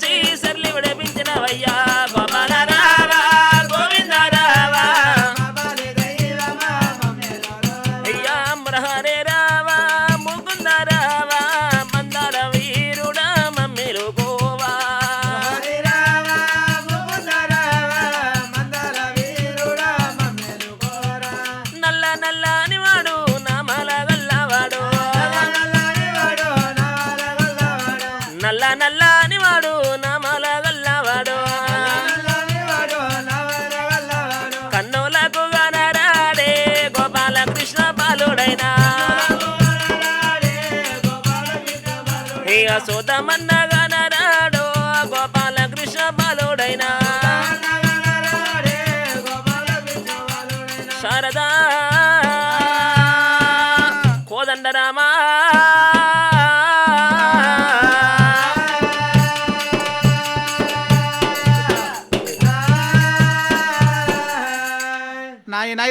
Days.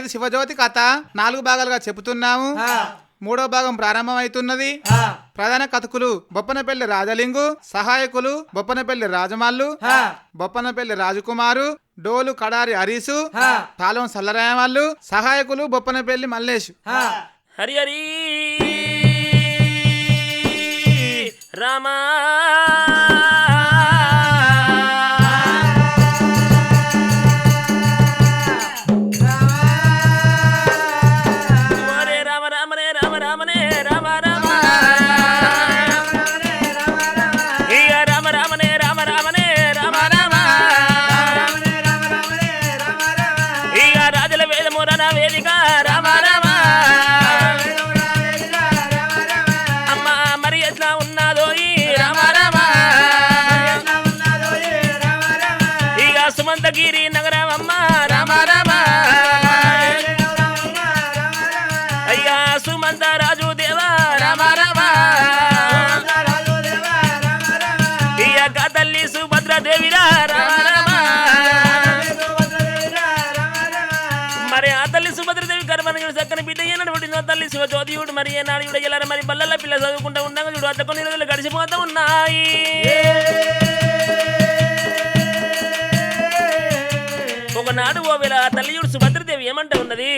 Shivajyothi కథ నాలుగు భాగాలుగా చెబుతున్నాము. మూడో భాగం ప్రారంభమవుతున్నది. ప్రధాన కథకులు బొప్పనపల్లి రాజలింగు సహాయకులు బొప్పనపల్లి రాజమాల్లు బొప్పనపల్లి రాజకుమారు డోలు కడారి హరీసు తాళం సల్లరాయమాళ్ళు సహాయకులు బొప్పనపల్లి మల్లేష్. హరి హరి రామా. ఏనాడు ఇవిడ ఎలార మరి బల్లల పిల్ల చదువుకుంటూ ఉండగా చూడు అత్త కొన్ని రోజులు గడిచిపోతూ ఉన్నాయి. ఒకనాడు ఓ వేళ తల్లియుడు సుభద్రదేవి ఏమంట ఉన్నది?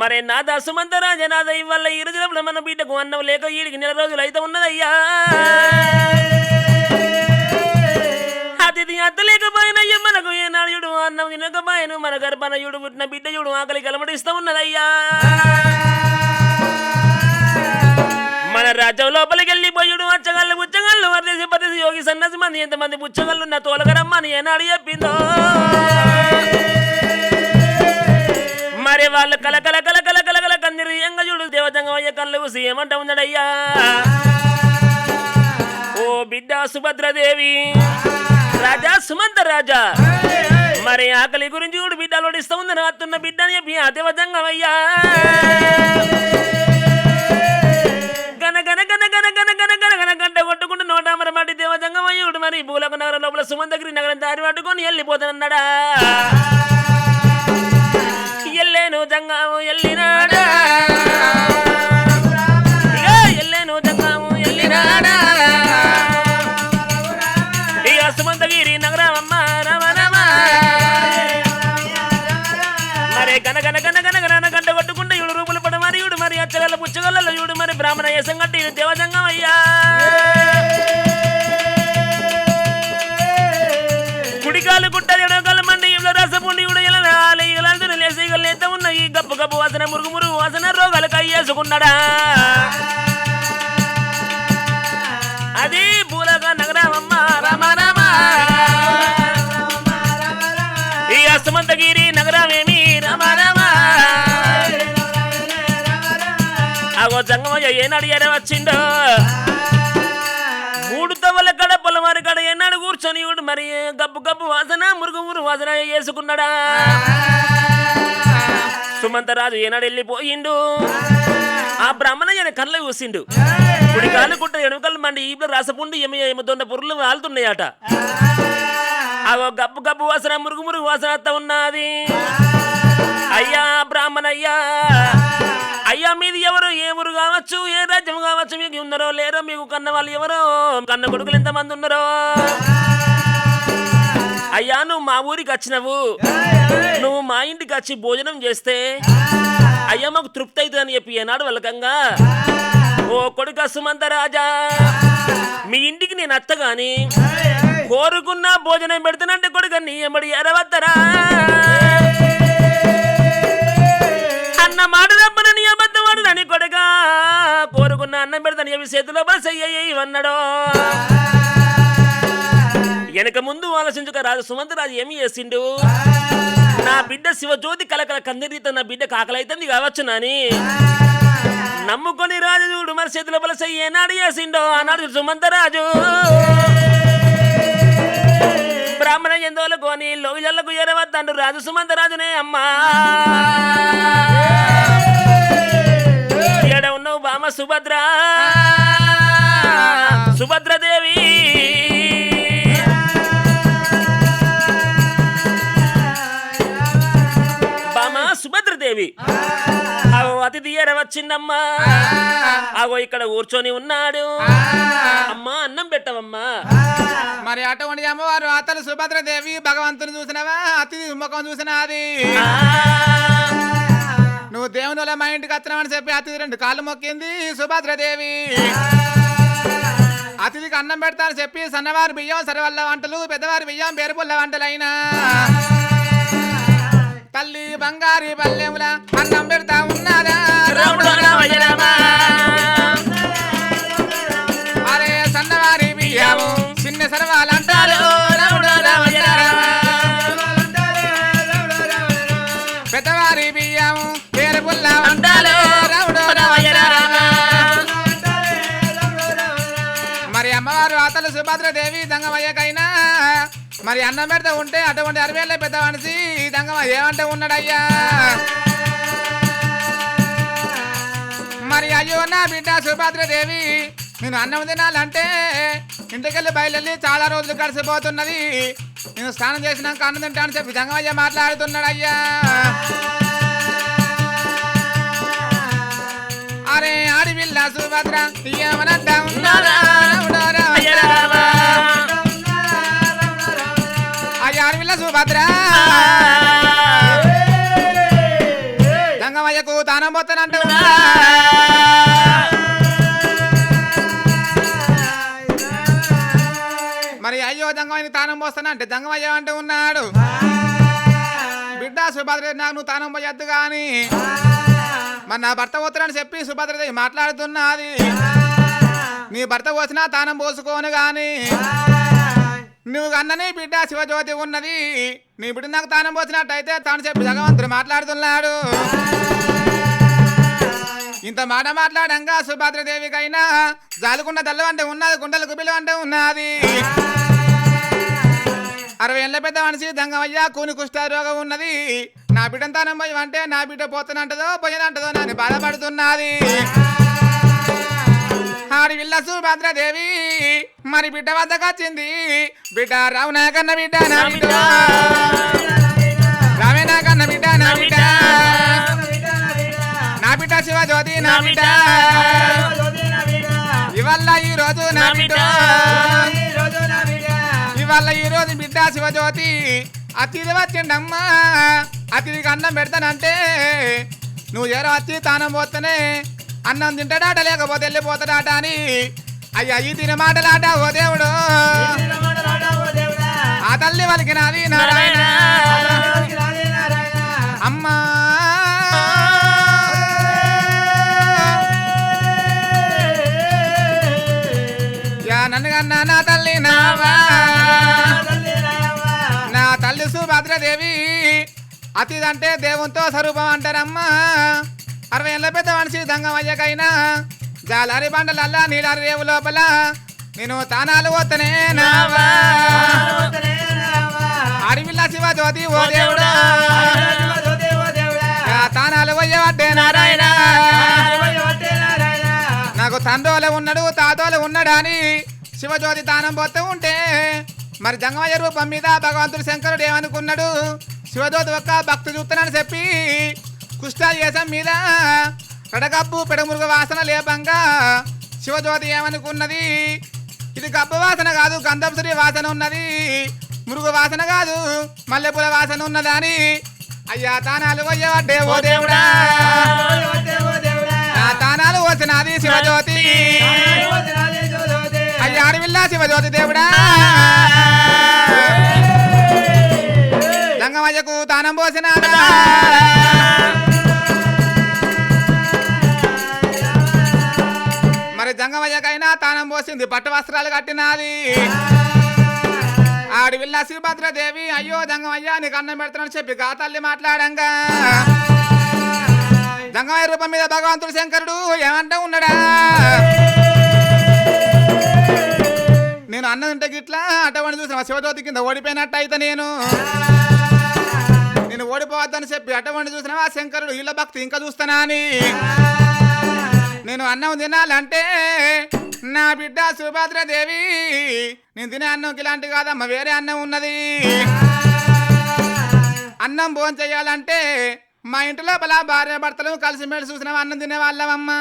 మరి నాద సుమంత రాజనాథ ఇవల్ల ఈ రోజుల మన బిడ్డకు అన్నం లేక ఈడికి నెల రోజులు అయితే ఉన్నదయ్యా. అతిథి అత్తలేకపోయినయ్య మనకు ఏనాడు అన్నం తినకపోయాను మన గర్భన గర్భనయుడు పుట్టిన బిడ్డ చూడు ఆకలి కలమడిస్తూ ఉన్నదయ్యా. మన రాజ్యం లోపలికి వెళ్ళిపోయుడు అచ్చగళ్ళు బుచ్చగళ్ళు వర్దేసి పదేసి యోగి సన్నసి మంది ఎంతమంది బుచ్చగళ్ళు ఉన్న తోలగరమ్మని ఏనాడు చెప్పిందో. మరి వాళ్ళు కల కల కల కల కల కల కందిరి ఎంగజుడు దేవతంగం కళ్ళు ఊసి ఏమంట ఉన్నాడయ్యా. ఓ బిడ్డ సుభద్రదేవి. రాజా సుమంత రాజా. మరి ఆకలి గురించి కూడా బిడ్డలు ఓడిస్తూ ఉంది నాతున్న బిడ్డ అని చెప్పి అయ్యా. గన గన గన గన గన గన గన గన గంట కొట్టుకుంటూ నోట మరి మాటి దేవతంగం అయ్యుడు మరి. భూలోక నగరం లోపల సుమంతగిరి నగరం దారి పట్టుకొని వెళ్ళిపోతానన్నాడా? ఎల్లేను జంగాము ఎల్లినాడా? ఎల్లేను జంగాము ఎల్లినాడా? దేవదంగం అయ్యా కుడికాలు గుట్టాలు ఎడవకాలు మండయంలో రసపుండి ఉడయల ఆలయాలందరూ లేసేయగలేత ఉన్నాయి గప్పు గప్పు వాసన మురుగు మురుగు వాసన రోగాలు కయ్యేసుకున్నాడా జంగమయ్య ఏనాడు ఎర వచ్చిండో? మూడు తవ్వల కడ పొలమారి కడ ఏనాడు కూర్చొని మరి గబ్బు గబ్బు వాసన మురుగు మురుగు వాసన వేసుకున్నాడా? సుమంతరాజు ఏనాడు వెళ్ళిపోయిండు. ఆ బ్రాహ్మణయ్య కళ్ళ చూసిండు ఇప్పుడు కాలు కుట్ట ఎనుకలు మండి ఈపులో రసపుండి ఎమి ఎముదొండ పురులు వాళ్తున్నాయట అవో గబ్బు గబ్బు వాసన మురుగు మురుగు వాసన అత్త ఉన్నది. అయ్యా బ్రాహ్మణయ్యా అయ్యా మీది ఎవరు? ఏ ఊరు కావచ్చు? ఏ రాజ్యం కావచ్చు? మీకు ఉన్నారో లేరో? మీకు కన్న వాళ్ళు ఎవరో? కన్న కొడుకులు ఎంతమంది ఉన్నారో? అయ్యా నువ్వు మా ఊరికి వచ్చినవు. నువ్వు మా ఇంటికి వచ్చి భోజనం చేస్తే అయ్యా మాకు తృప్తి అవుతుంది అని చెప్పి ఏనాడు వెళ్ళకంగా. ఓ కొడుక సుమంత రాజా మీ ఇంటికి నేను అత్తగాని కోరుకున్న భోజనం పెడుతున్నంటే కొడుక నీ ఎమ్మడి ఎరవద్దరా. అన్నమా అనుకున్న అన్నం పెడతాను. ఏమి చేతిలో బస్ అన్నాడో వెనక ముందు ఆలోచించుక రాజు సుమంత్ రాజు ఏమి చేసిండు? నా బిడ్డ శివజ్యోతి కలకల కందిరితో నా బిడ్డ కాకలైతుంది కావచ్చు నాని. నమ్ముకొని రాజు చూడు మరి చేతిలో బలస ఏనాడు చేసిండో? ఆనాడు సుమంత రాజు. బ్రాహ్మణ ఎందోలు కొని లోయలకు ఎరవద్దండు రాజు సుమంత రాజునే అమ్మా. ఏడ ఉన్నావు బామ సుభద్ర? సుభద్రదేవి? బామ సుభద్రదేవి. అగో అతిథి ఎర వచ్చిందమ్మా. అగో ఇక్కడ కూర్చొని ఉన్నాడు. అమ్మా అన్నం పెట్టవమ్మా. మరి అటువంటి అమ్మవారు అతలు సుభద్రదేవి భగవంతుని చూసినవా? అతిథి ముఖం చూసినది. ఆ, నువ్వు దేవునిలో మా ఇంటికి వస్తున్నావని చెప్పి అతిథి రెండు కాళ్ళు మొక్కింది సుభద్రదేవి అతిథికి అన్నం పెడతానని చెప్పి సన్నవారి బియ్యం సరివల్ల వంటలు పెద్దవారి బియ్యం బేరుపుల్ల వంటలైనా. తల్లి బంగారి పల్లెముల అన్నం పెడతా ఉన్నారా? అరే సన్నవారి బియ్యము చిన్న సరవాలంటారు. అమ్మవారు సుభద్రదేవి దంగమయ్యకైనా. మరి అన్నం పెడతా ఉంటే అటువంటి అరవేళ్ళ పెద్ద మనిషి ఈ దంగమ ఏమంటే ఉన్నాడయ్యా? మరి అయ్యో నా బిడ్డ సుభద్రదేవి నేను అన్నం తినాలంటే ఇంటికెళ్ళి బయలుదేరి చాలా రోజులు గడిచిపోతున్నది నేను స్నానం చేసినాక అన్నం తింటానని చెప్పి దంగమయ్య మాట్లాడుతున్నాడయ్యా. అరే ఆడి ఆడివిల్ల సుభద్ర ఏమనంటా ఉన్నారా? ఆడివిల్ల సుభద్ర దంగమయ్యకు తానం మరి అయ్యో దంగమయ్యకి తానం పోస్తానంటే దంగమయ్య అంటూ ఉన్నాడు. బిడ్డ సుభద్ర నాకు నువ్వు తానం పోయొద్దు కానీ మరి నా భర్త పోతానని చెప్పి సుభద్రదేవి మాట్లాడుతున్నది. నీ భర్త పోసినా తానం పోసుకోను కానీ నువ్వు అన్నని బిడ్డ శివజ్యోతి ఉన్నది. నీ బిడ్డ నాకు తానం పోసినట్టయితే తాను చెప్పి భగవంతుడు మాట్లాడుతున్నాడు. ఇంత మాట మాట్లాడంగా సుభద్రదేవికైనా జాలుకున్న తల్లు అంటే ఉన్నది గుండెలు గుబిలు అంటే ఉన్నది. అరవై ఏళ్ళ పెద్ద మనిషి దంగమయ్య కూని కుష్ఠరోగం ఉన్నది. నా బిడ్డ తానం పోయి అంటే నా బిడ్డ పోతునంటదో పోయినంటదో నన్ను బాధపడుతున్నది. ఆడి విల్ల సుభద్రదేవి. మరి బిడ్డ వద్దకు వచ్చింది. బిడ్డ రావు నా కన్న బిడ్డ నా బిడ్డ. రామే నా కన్న బిడ్డ నా బిడ్డ. నా బిడ్డ శివజ్యోతి నా బిడ్డ. ఇవల్ల ఈ రోజు నా బిడ్డ. ఇవాళ ఈ రోజు బిడ్డ శివజ్యోతి. అతిథి వచ్చిండమ్మా. అతిథికి అన్నం పెడతానంటే నువ్వు ఎవరో వచ్చి తానం పోతేనే అన్నం తింటాడాట లేకపోతే వెళ్ళిపోతాడాట అని. అయ్యా ఈ తిన మాటలాట ఓ దేవుడు. ఆ తల్లి వలికినది నారాయణ. అమ్మా. యా నన్ను నా తల్లి నా తల్లి సుభద్రదేవి. అతిదంటే దేవునితో స్వరూపం అంటారమ్మా. అరవై ఏళ్ళ పెద్ద మనిషి దంగమయ్యకైనా జాలారి బండలల్లా నీలారి రేవు లోపల నేను తానాలు పోతనే నావా. అడవిల్ల శివ జ్యోతి ఓ దేవుడా. తానాలు పోయేవాడే నారాయణ. నాకు తండ్రోలు ఉన్నాడు తాతోలు ఉన్నాడు అని శివజ్యోతి దానం పోతూ ఉంటే మరి జంగమయ్య రూపం మీద భగవంతుడు శంకరుడు ఏమనుకున్నాడు? శివజ్యోతి ఒక్క భక్తి చూస్తున్నాను చెప్పి కుష్టాయేసం మీద కడగబ్బు పెడమురుగ వాసన లేపంగా శివజ్యోతి ఏమనుకున్నది? ఇది గబ్బు వాసన కాదు గంధంశ్రీ వాసన ఉన్నది. మురుగు వాసన కాదు మల్లెపూల వాసన ఉన్నదని. అయ్యా తానాలు వయ్యవడ్డే ఓ దేవుడా. నా తానాలు వచ్చినది శివజ్యోతి. అయ్యా అడవిల్లా శివజ్యోతి దేవుడా. రంగమయ్యకు తానం పోసినాదా జంగమయ్యకైనా తానం పోసింది పట్టు వస్త్రాలు కట్టినది ఆడవిల్లా శివభద్రదేవి అయ్యో జంగమయ్య నీకు అన్నం పెడతానని చెప్పి గా తల్లి మాట్లాడంగా. జంగమయ్య రూపం మీద భగవంతుడు శంకరుడు ఏమంటా ఉన్నాడా? నేను అన్నం తింటే గిట్లా అటువంటి చూసిన శివజ్యోతి కింద ఓడిపోయినట్టు అయితే నేను. నేను ఓడిపోవద్దని చెప్పి అటువంటి చూసిన శంకరుడు వీళ్ళ భక్తి ఇంకా చూస్తానా అని. నేను అన్నం తినాలంటే నా బిడ్డ సుభద్రదేవి. నేను తినే అన్నం ఇలాంటి కాదమ్మ వేరే అన్నం ఉన్నది. అన్నం భోజనం చేయాలంటే మా ఇంటి లోపల భార్య భర్తలు కలిసిమెలిసి చూసిన అన్నం తినేవాళ్ళమమ్మా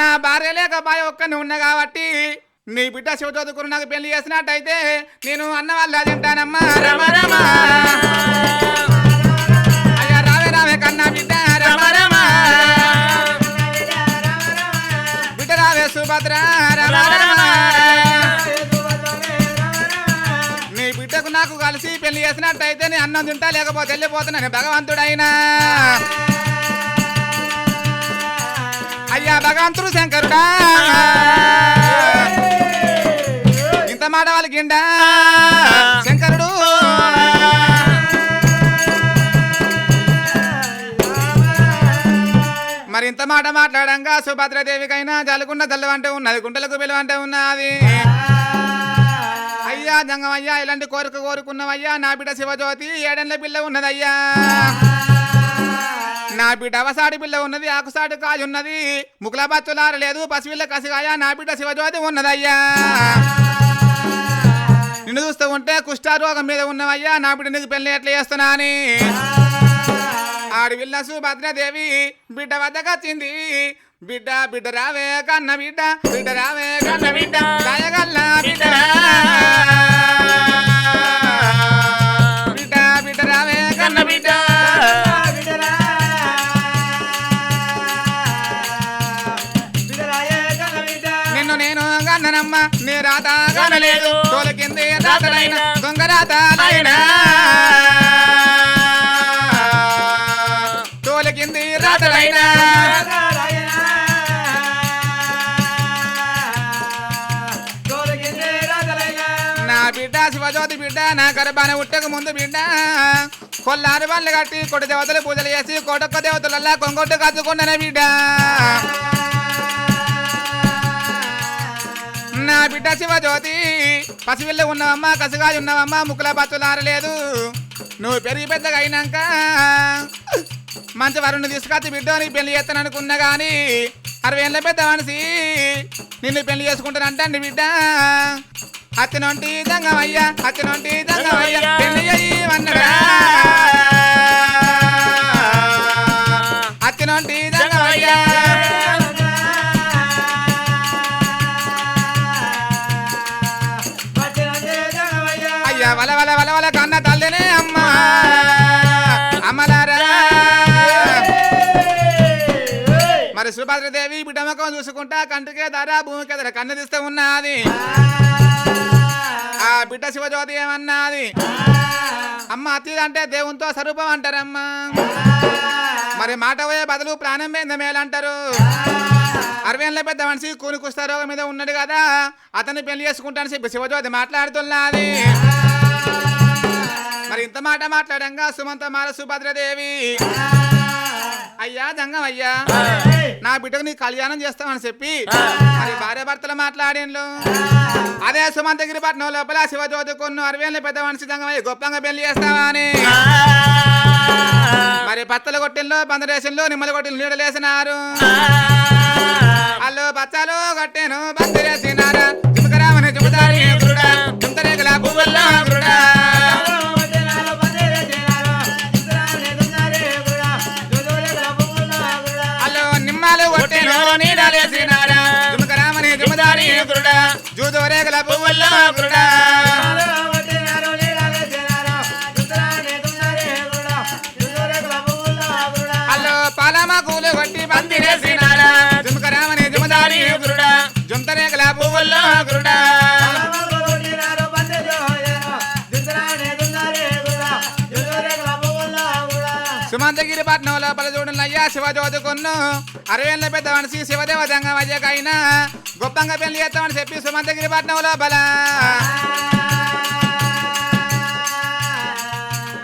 నా భార్య లేకపోయి ఒక్కని ఉన్నా కాబట్టి నీ బిడ్డ శివజ్యోతికురు నాకు పెళ్ళి చేసినట్టయితే నేను అన్న వాళ్ళ తింటానమ్మా. రమ రమ. అయ్యా రావే రావే కన్నా బిడ్డ. సుభద్ర నీ బిడ్డకు నాకు కలిసి పెళ్ళి చేసినట్టయితే నీ అన్నం తింటా లేకపోతే వెళ్ళిపోతున్నాను భగవంతుడైనా. అయ్యా భగవంతుడు శంకరుడా. ఇంత మాట వాళ్ళకిండా శంకరుడు మాట మాట్లాడంగా సుభద్రదేవికైనా జలుకున్న జల్లవంటే ఉన్నది గుంటలకు పిలువంటే ఉన్నది. అయ్యా జంగమయ్యా ఇలాంటి కోరిక కోరుకున్నవయ్యా నా బిడ్డ శివజ్యోతి ఏడెండ్ల పిల్ల ఉన్నదయ్యా. నా బిడ్డ అవసాడి పిల్ల ఉన్నది ఆకుసాడు కాయ ఉన్నది ముకుల బచ్చులార లేదు పసిపిల్ల కసిగాయ నా బిడ్డ శివజ్యోతి ఉన్నదయ్యా. నిన్ను చూస్తూ ఉంటే కుష్ఠారోగం మీద ఉన్నవయ్యా నా బిడ్డ నీకు పెళ్ళి ఎట్లా చేస్తున్నా ఆడవిల్ల సుభద్రదేవి బిడ్డ వద్దకు వచ్చింది. బిడ్డ బిడ్డ రావే కన్న బిడ్డ బిడ్డ రావే కన్న బిడ్డ దయగల్ల బిడ్డ బిడ్డ బిడ్డ రావే కన్న బిడ్డ నిన్ను నేను గన్ననమ్మ నీ రాత గనలేదు తోలకింది రాతలైన దొంగ రాతలైనా శివజ్యోతి బిడ్డ నా గర్భాన ఉట్టక ముందు బిడ్డ. కొల్లారు వాళ్ళు కట్టి కొడు దేవతలు పూజలు చేసి కొడొక్క దేవతలల్లా కొంగొట్టు కత్తుకున్న బిడ్డ. నా బిడ్డ శివజ్యోతి పసివిల్లు ఉన్నవమ్మ కసిగా ఉన్నవమ్మ ముక్కుల బతులు ఆరలేదు నువ్వు పెరిగి పెద్దగా అయినాక మంచి వరుణ్ణి తీసుకొచ్చి బిడ్డ నీ పెళ్ళి చేస్తాను అనుకున్నా కానీ అరవై ఏళ్ళ పెద్ద మనిషి నిన్ను పెళ్ళి చేసుకుంటానంటండి బిడ్డ. అత్తనొంటి దంగమయ్యా అత్తనొంటి దంగమయ్యా పెళ్ళి అయ్యమన్నడా అత్తనొంటి దంగమయ్యా. అయ్యా వల వల వల వల కన్న తల్లినే అమ్మా. అమ్మలారా. మరి సుభద్రదేవి బిడ్డ ముఖం చూసుకుంటా కంటికే ధర భూమికి ధర కన్ను తీస్తూ ఉన్నది. ఆ బిడ్డ శివజ్యోతి ఏమన్నది? అమ్మ అతి అంటే దేవునితో స్వరూపం అంటారమ్మా. మరి మాట పోయే బదులు ప్రాణం మీద మేలంటారు. అరవేళ్ళ పెద్ద మనిషి కూని కుష్ఠ రోగం మీద ఉన్నాడు కదా అతన్ని పెళ్ళి చేసుకుంటాను చెప్పి శివజ్యోతి మాట్లాడుతున్నది. మరి ఇంత మాట మాట్లాడంగా సుమంత మాల సుభద్రదేవి అయ్యా జంగం అయ్యా. నా బిడ్డకు నీ కళ్యాణం చేస్తామని చెప్పి మరి భార్య భర్తలు మాట్లాడిండ్లు అదే సుమంతగిరి పట్నం లోపల శివజ్యోతి కొన్ని అరవై ఏళ్ళ పెద్ద మనిషి జంగమయ్య గొప్పంగా పెళ్ళి చేస్తామని మరి పత్తల కొట్టిల్లో బందరేశంలో నిమ్మల కొట్టిలు నీడలేసినారు అల్లు పచ్చలు కొట్టెను బందరేసినారా చుమకరామని చెబుతారు గురుడా పువ్వుల్లో గురుడా. cabrón. పట్నం లోపల చూడండి అయ్యా శివ చదువుకున్ను అరవేళ్ళ పెద్ద మనిషి శివదేవ జంగం అయ్యకైనా గొప్పంగా పెళ్ళి చేస్తామని చెప్పి సుమంతగిరి పట్నం లోపల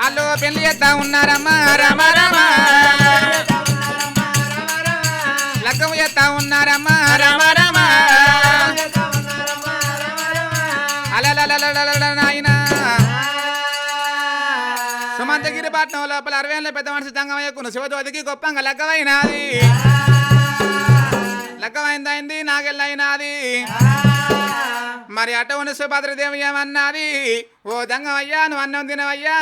అల్లు పెళ్ళి చేస్తా ఉన్నారమ్మా రమ రమ. సుమంతగిరి పట్నం లోపల అరవేళ్ళ పెద్ద మనిషి జంగమయ్యకును శివజ్యోతికి గొప్పంగా లగ్గమైనది లగ్గమైందైంది నాగెళ్ళైనది మరి అటువంటి సుభద్రదేవి ఏమన్నది? ఓ దంగమయ్యా నువ్వు అన్నం తినవయ్యా.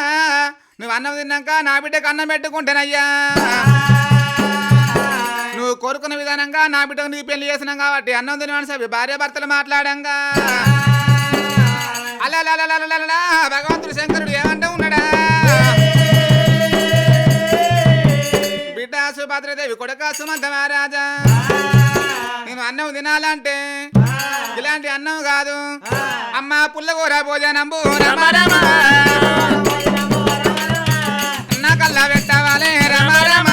నువ్వు అన్నం తిన్నాక నా బిడ్డకు అన్నం పెట్టుకుంటానయ్యా. నువ్వు కోరుకున్న విధానంగా నా బిడ్డకు నీకు పెళ్ళి చేసినాం కాబట్టి అన్నం తిన చెప్పి భార్య భర్తలు మాట్లాడంగా. అలా భగవంతుడు శంకరుడు ఏమన్నా పాత్రదేవి కొడక సుమంత మహారాజా. నేను అన్నం తినాలంటే ఇలాంటి అన్నం కాదు. అమ్మ పుల్లగూర భోజనంబు రమ రమ. నా కల్లా పెట్టవాలే రమ రమ.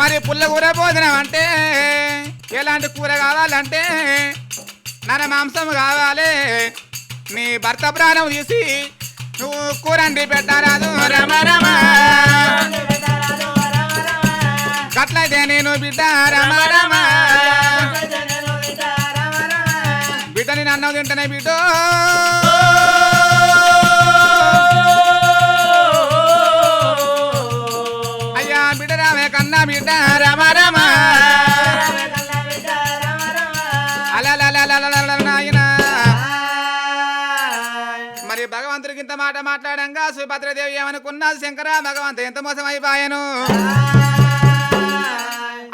మరి పుల్లగూర భోజనం అంటే ఎలాంటి కూర కావాలంటే నర మాంసం కావాలి. నీ భర్త ప్రాణం తీసి నువ్వు కూరండి పెట్టరాదు రమ రమ. గట్లయితే నేను బిడ్డ రమ రమ. బిడ్డ నేను తింటనే బిడ్డ. అయ్యా బిడ్డ రామే కన్నా బిడ్డ రమ రమ. మాట మాట్లాడంగా సుభద్రదేవి ఏమనుకున్నది శంకర భగవంతు ఎంత మోసం అయిపోయాను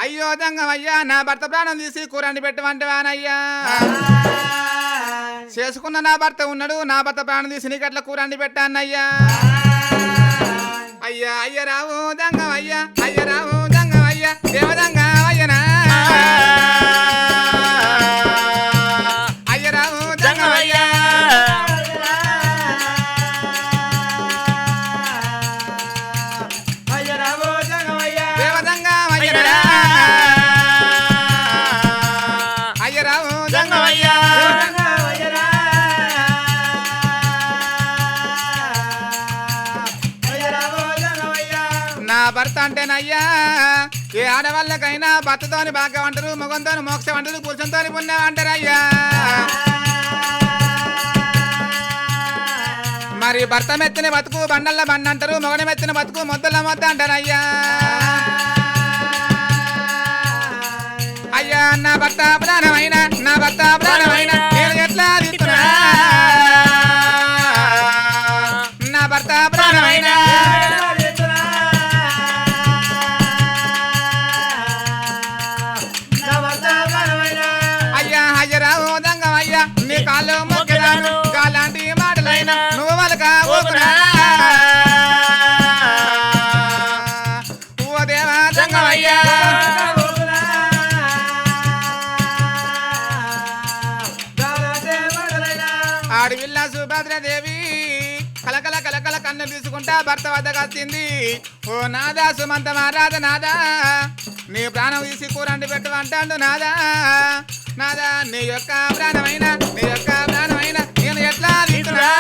అయ్యో దంగమయ్యా నా భర్త ప్రాణం తీసి కూరని పెట్టమంటే వానయ్యా చేసుకున్న నా భర్త ఉన్నాడు నా భర్త ప్రాణం తీసి నీకట్ల కూరని పెట్టానయ్యా? అయ్యా అయ్య రావు దంగమయ్యా అయ్యరావు దంగమయ్యా దేవదంగ భర్తతోని భాగ్యం అంటారు మగంతోని మోక్షం అంటారు పురుషంతోని పుణ్యం అంటారు అయ్యా. మరి భర్త మెత్తిన బతుకు బండల్ల బండ అంటారు మొగని మెత్తిన బతుకు మొద్దల మొద్ద అంటారు అయ్యా. అయ్యా నా భర్త ప్రాణమైన నా భర్త ప్రాణమైన కన్ను భర్త వద్దకు వచ్చింది. ఓ నాదా సుమంత మహారాజ నాదా నీ ప్రాణం తీసి కూరండి పెట్టు అంటాడు నాదా. నాదా నీ యొక్క ప్రాణమైన నీ యొక్క ప్రాణమైన నేను ఎట్లా తీసుకురా.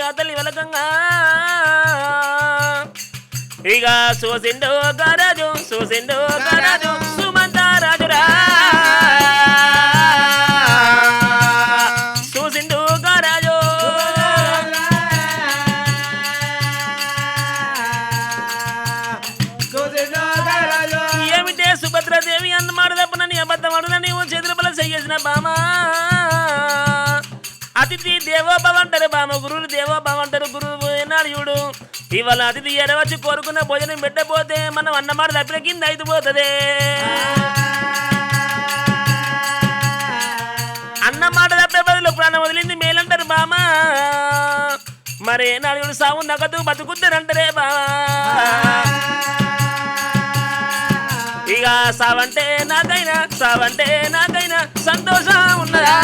పెట్టుకుంటానని వెలకంగా ఇక సోసిండు గరాజు సోసిండు గరాజు సుమంత అతిథి దేవోభవ అంటారు బామ గురువులు దేవోభవ అంటారు గురువు నాయుడు ఇవాళ అతిథి ఎడవచ్చి కోరుకున్న భోజనం పెట్టబోతే మనం అన్నమాట తప్పిన కింద అయితే పోతుంది అన్నమాట తప్పే బదులు ప్రాణం వదిలింది మేలంటారు బామా. మరే ఏనాడు సాగు నగదు బతుకుతారంటారే బామా ఇక సావంటే నాకైనా సావంటే నాకైనా సంతోషం ఉన్నదా?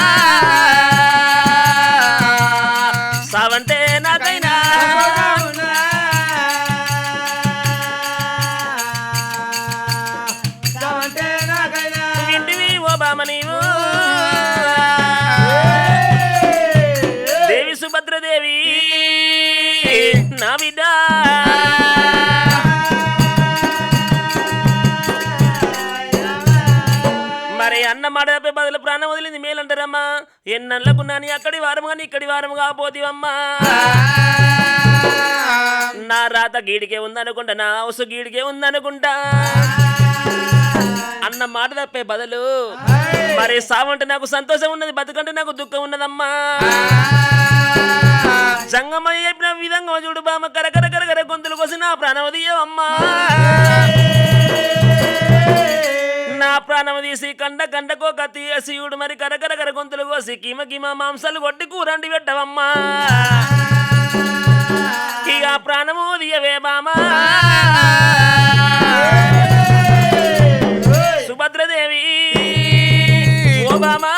అన్న మాట తప్పే బదులు ప్రాణం వదిలింది మేలంటారమ్మా. ఎన్నళ్ళకు నాని అక్కడి వారం కానీ ఇక్కడి వారం కాపోతివమ్మా నా రాత గీడికే ఉందనుకుంటా నా హౌస్ గీడికే ఉందనుకుంటా. అన్న మాట తప్పే బదులు. మరి సావంటే నాకు సంతోషం ఉన్నది బతుకంటే నాకు దుఃఖం ఉన్నదమ్మా. జంగమయ్య చెప్పిన విధంగా చూడు బామ్మ కరకర కరకర గొంతులు కోసి నా ప్రాణవదీయమ్మా నా ప్రాణం తీసి కండ కండకో కత్తి మరి కరకర కర గొంతులు కోసి కిమ కిమ మాంసాలు కొట్టి కూరండి పెట్టవమ్మా. ఇక ప్రాణము దియవే బామా. సుభద్రదేవి ఓ బామా.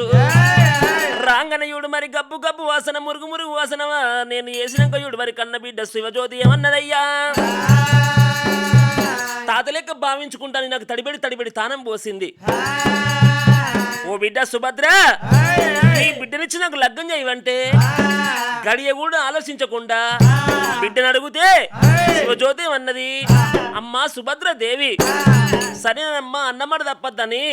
కావచ్చు రాంగనయుడు మరి గబ్బు గబ్బు వాసన మురుగు మురుగు వాసన నేను వేసినాక చూడు మరి కన్న బిడ్డ శివజ్యోతి ఏమన్నదయ్యా? తాత లెక్క భావించుకుంటాను నాకు తడిబడి తడిబడి తానం పోసింది. ఓ బిడ్డ సుభద్ర నీ బిడ్డనిచ్చి నాకు లగ్గం చేయవంటే గడియ కూడా ఆలోచించకుండా బిడ్డను అడిగితే శివజ్యోతి అన్నది అమ్మా సుభద్ర దేవి సరేనమ్మా అన్నమాట తప్పద్దని.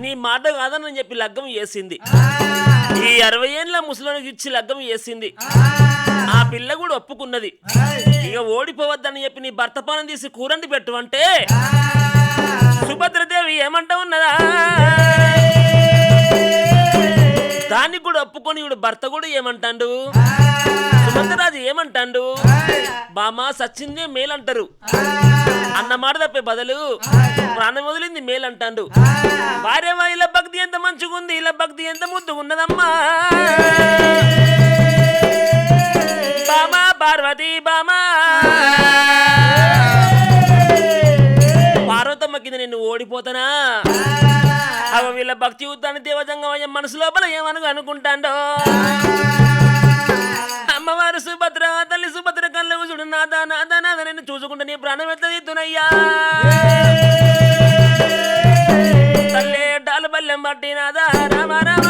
నీ మాట కాదని చెప్పి లగ్గం చేసింది ఈ అరవై ఏళ్ళ ముసలికి ఇచ్చి లగ్గం చేసింది ఆ. పిల్ల కూడా ఒప్పుకున్నది. ఇక ఓడిపోవద్దని చెప్పి నీ భర్త పానం తీసి కూరండి పెట్టు అంటే సుభద్రదేవి ఏమంటా ఉన్నదా? దానికి కూడా ఒప్పుకొని ఇవిడు భర్త కూడా ఏమంటాడు? సుమంతరాజు ఏమంటాడు? బామా సచ్చిందే మేలంటారు. అన్న మాట తప్పే బదులు ప్రాణం వదిలింది మేలంటాడు. భార్య ఇలా భక్తి ఎంత మంచిగుంది ఇలా భక్తి ఎంత ముద్దుగున్నదమ్మా బామా పార్వతి బామా పార్వతమ్మ కింద నిన్ను ఓడిపోతానా? అవ వీళ్ళ భక్తి యుద్ధాన్ని దేవజంగం అయ్యే మనసు లోపల ఏమను అనుకుంటాండో? అమ్మవారు సుభద్ర తల్లి సుభద్ర కళ్ళు చూడు నాదా నాదా నాదా నిన్ను చూసుకుంటే నీ ప్రాణం ఎట్లా తీద్దునయ్యా తల్లి డాలు బల్లెం బట్టి నాదా రామ రామ.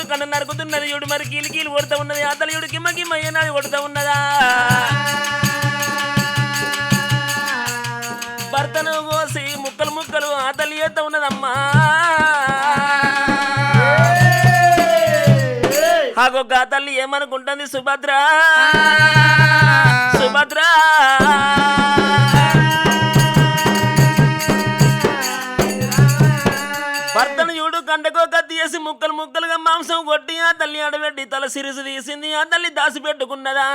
యుడు కన్ను నరుకుతున్నది యుడు మరి కీలు కీలు కొడుతూ ఉన్నది. యుడు కిమ్మ కిమ్మ ఏనాడు కొడుతూ ఉన్నదా? భర్తను కోసి ముక్కలు ముక్కలు అతలు ఏత ఉన్నదమ్మా. ఆగొక్క తల్లి ఏమనుకుంటుంది సుభద్ర? సుభద్ర! చేసి వేసి ముక్కలు ముక్కలుగా మాంసం కొట్టి ఆ తల్లి అడబెట్టి తల సిరిసి తీసింది ఆ తల్లి దాసి పెట్టుకున్నదా?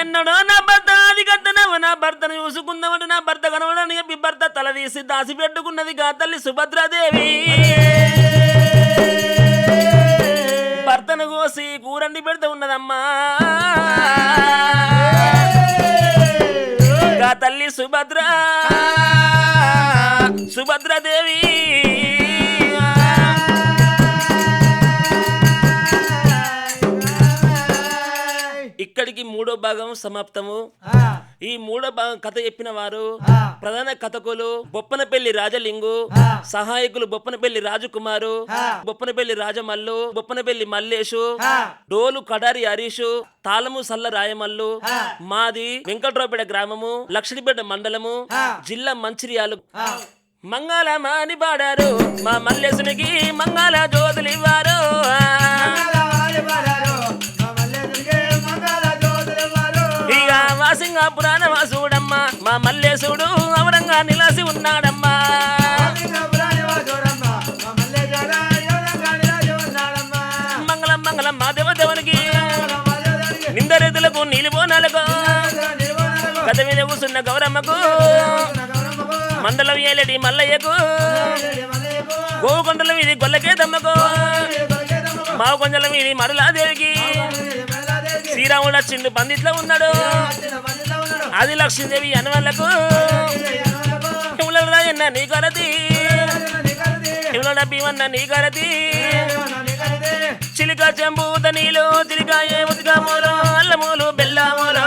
ఎన్నడో నా భర్త అది కట్టనవ నా భర్తను చూసుకుందామంటే నా భర్త కనవడని చెప్పి భర్త తల తీసి దాసి పెట్టుకున్నది గా తల్లి సుభద్రాదేవి. భర్తను కోసి కూరండి పెడుతూ ఉన్నదమ్మా. గా తల్లి సుభద్ర. సుభద్రదేవి. ఇక్కడికి మూడో భాగం సమాప్తము. ఈ మూడో భాగం కథ చెప్పిన వారు ప్రధాన కథకులు బొప్పనపల్లి రాజలింగు సహాయకులు బొప్పనపల్లి రాజకుమారు బొప్పనపల్లి రాజమల్లు బొప్పనపల్లి మల్లేషు డోలు కడారి హరీషు తాళము సల్ల రాయమల్లు మాది వెంకట్రావుపేట గ్రామము లక్షడిపేట మండలము జిల్లా మంచిర్యాలు. మంగళమా అని పాడారు మా మల్లేశునికి మంగళ జ్యోతులు ఇవ్వారు ఇక వాసింగా పురాణ వాసుడమ్మా మా మల్లేశుడు అవరంగా నిలసి ఉన్నాడమ్మా. మంగళం మంగళం మా దేవదేవునికి నిందరెద్దులకు నీలిబోనాలకు. కథ మీద కూర్చున్న గౌరమ్మకు. మండలం ఏలడి మల్లయ్యకు. గోవుకొండల మీది గొల్లకేదమ్మకు మావకొండల మీది మరులాదేవికి. శ్రీరాముడు వచ్చిండు పందిట్లో ఉన్నాడు. ఆది లక్ష్మీదేవి అనవాళ్ళకు హిమల రాజన్న నీ కొరది హిమల భీమన్న నీ కరతి. చిలిక చెంబూత ఏ తిరిగాయే మూలో అల్లమూలు బెల్లమూలు